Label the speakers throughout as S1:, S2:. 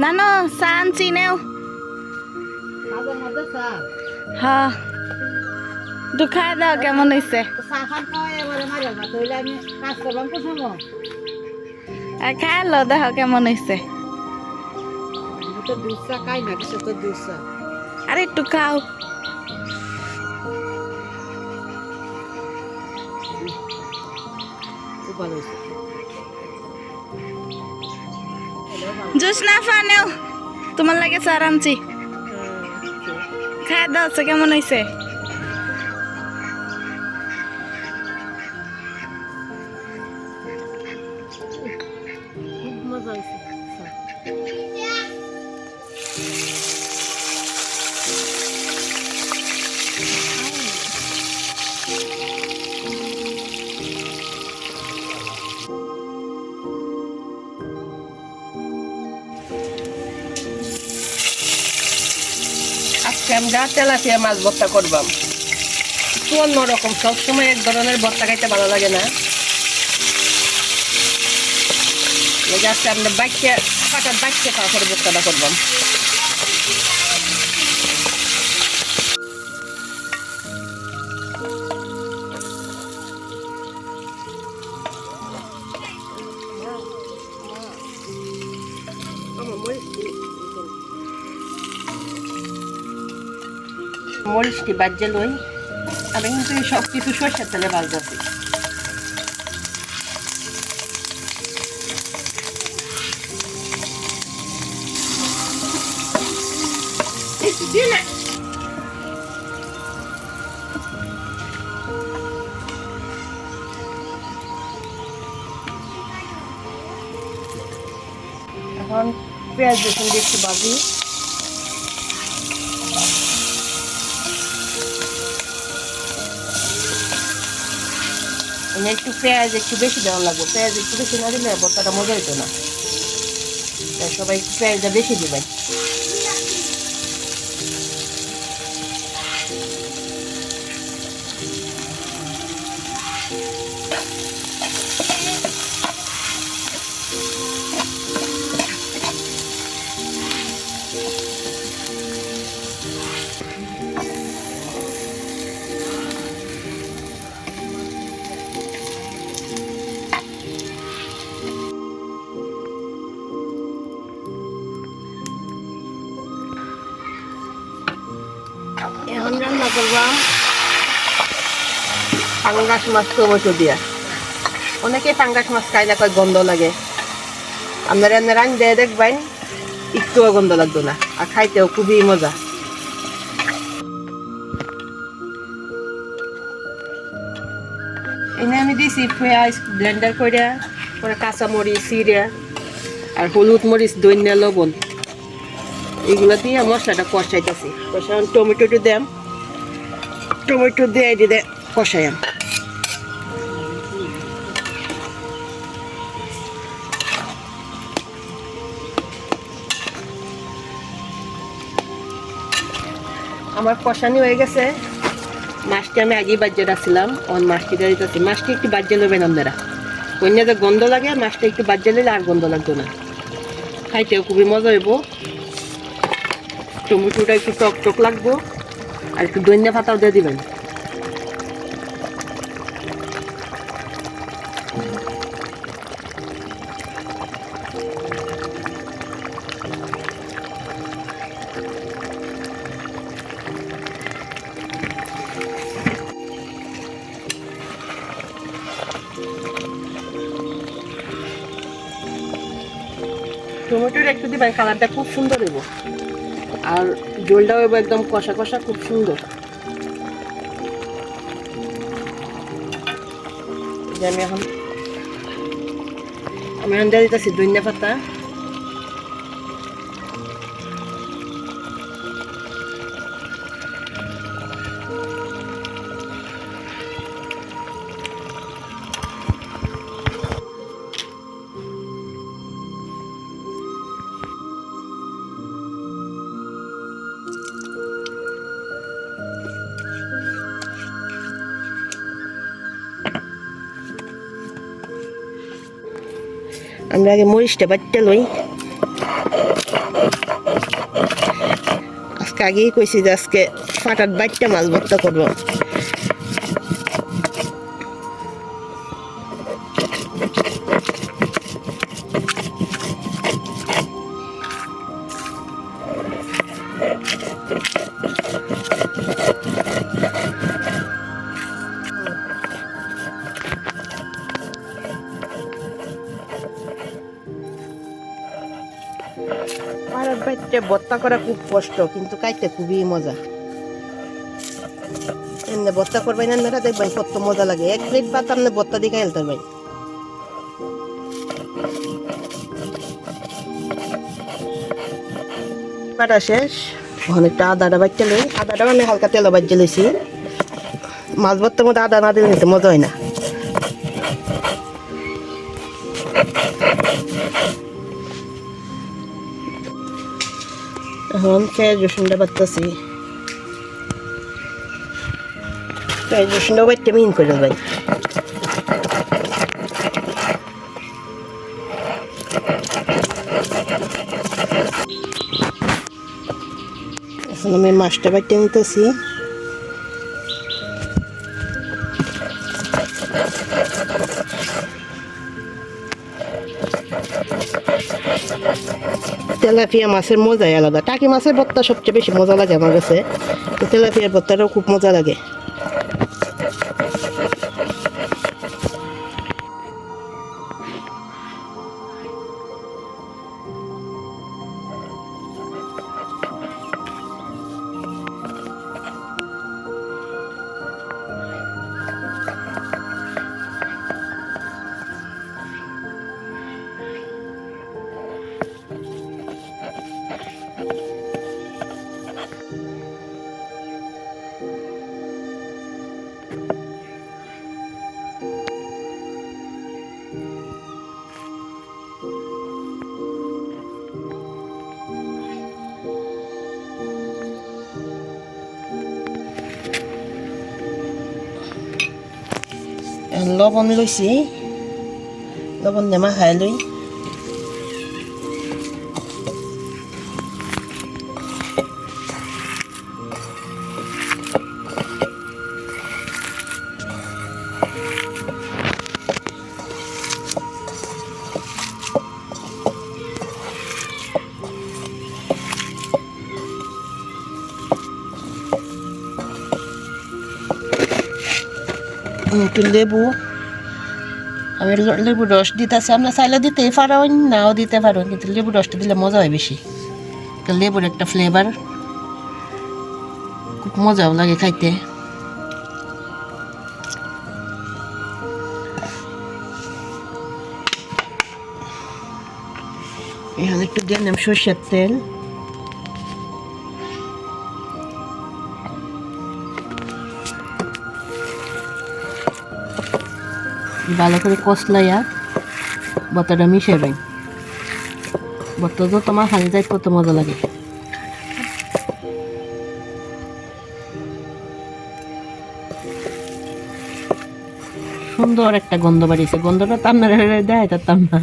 S1: নানো চা আনছি নেও হ্যাঁ একটু খাই দাও, কেমন হয়েছে
S2: তো
S1: আর খাই লো, দেখো কেমন হয়েছে
S2: তো তো দুধ
S1: একটু খাও।
S2: ভালো হয়েছে
S1: জুস না ফা নেও তোমার লাগে চা আনছি। খাই দাও তো কেমন হয়েছে
S2: মজা হয়েছে
S3: আমরা তেলাপিয়া মাছ ভর্তা করবাম একটু অন্যরকম সবসময় এক ধরনের ভর্তা খাইতে ভালো লাগে না। আপনার আমরা বাইককে হঠাৎ বাইককে খাওয়া করে ভর্তাটা করবাম। মরিচটি বাজ্যে লই আমি কিন্তু এই সব কিছু সর্ষের তেলে বাজতেছি এখন পেঁয়াজ রসুন দিয়ে একটু বাজি মানে একটু পেঁয়াজ একটু বেশি দেওয়া লাগবে। পেঁয়াজ একটু বেশি না দিলে ভর্তাটা মজা হতো না। তাই সবাই একটু পেঁয়াজটা বেশি দিবেন পাঙ্গাস মাছ টমেটো দিয়া। অনেকে পাঙ্গাস মাছ খাইলে কয় গন্ধ লাগে। আপনারা রান দিয়ে দেখবেন, একটুও গন্ধ লাগতো না, আর খাইতেও খুবই মজা। এনে আমি দিছি পেঁয়াজ ব্লেন্ডার করে পরে কাঁচা মরিচ সিরিয়া আর হলুদ মরিচ দৈন্য লবণ। এগুলো দিয়ে মশলাটা কষাইতেছি। কষান টমেটোটা দেম। টমেটো দিয়ে দিলে কষাইম আমার কষানি হয়ে গেছে। মাছটি আমি আগেই বাজ্যে রাখছিলাম অন মাছটি দিয়ে দিতেছি। মাছটি একটু বাজ্যে নেবেন আপনারা। অন্য যে গন্ধ লাগে, মাছটা একটু বাজ্যে নিলে আর গন্ধ লাগতো না। খাইতেও খুবই মজা হইব। টমেটোটা একটু টক টক লাগবো। আর একটু দৈন্য পাতাও দিয়ে দিবেন। টমেটোর একটু দিবেন কালারটা খুব সুন্দর হইব। আর জলটাও এবার একদম কষা কষা, খুব সুন্দর। আমি এখন আমি এখন দিয়ে দিতেছি ধনিয়া পাতা। আমরা আগে মরিচটা বাচ্চা লই। আজকে আগেই কইছি যে আজকে ফাটার বাচ্চা মাছ ভর্তা করব। ভর্তা করা খুব কষ্ট, কিন্তু খাইতে খুবই মজা। এমনি ভর্তা করবেন আপনারা দেখবেন কত মজা লাগে। এক প্লেট ভাত আপনি ভর্তা দিয়ে খাইতে পারবেন। কাটা শেষ। অনেকটা আদাটা বাচ্চা লই। আদাটা মানে হালকা তেল বাজ্যে লইছি। মাছ ভর্তার মধ্যে আদা না দিলে মজা হয় না। এখন পেঁয়াজ, রসুনটা বাটতেছি। পেঁয়াজ রসুনটা বাটতে মিহিন করে ভাই। এখন আমি মাছটা বাটতে নিতেছি। তেলাপিয়া মাছের মজাই আলাদা। টাকি মাছের ভর্তা সবচেয়ে বেশি মজা লাগে আমার কাছে। তো তেলাপিয়ার ভর্তাটাও খুব মজা লাগে। লবণ লইছি লবণ নেমা খাই লৈ একটু লেবু। আমি লেবু রস দিতেছি। আপনার চাইলে দিতেই পারেন নাও দিতে পারেন কিন্তু লেবু রসটা দিলে মজা হয় বেশি। লেবুর একটা ফ্লেভার খুব মজাও লাগে খাইতে। এখানে একটু দিয়ে নিলাম সর্ষের তেল। ভালো করে কষলাইয়া বত্তাটা মিশাইবেন বত্তা তো তোমার হানি যায় কত মজা লাগে। সুন্দর একটা গন্ধ বাড়িয়েছে গন্ধটা তান্নার দেয় তার না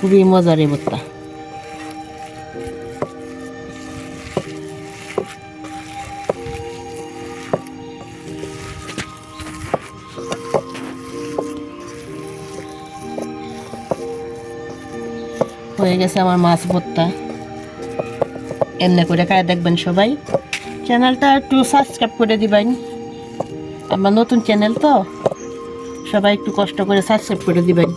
S3: খুবই মজার এই বত্তা হয়ে গেছে আমার মাছ ভর্তা। এমনি করে খায় দেখবেন সবাই। চ্যানেলটা একটু সাবস্ক্রাইব করে দিবেন। আমার নতুন চ্যানেল তো? সবাই একটু কষ্ট করে সাবস্ক্রাইব করে দিবেন।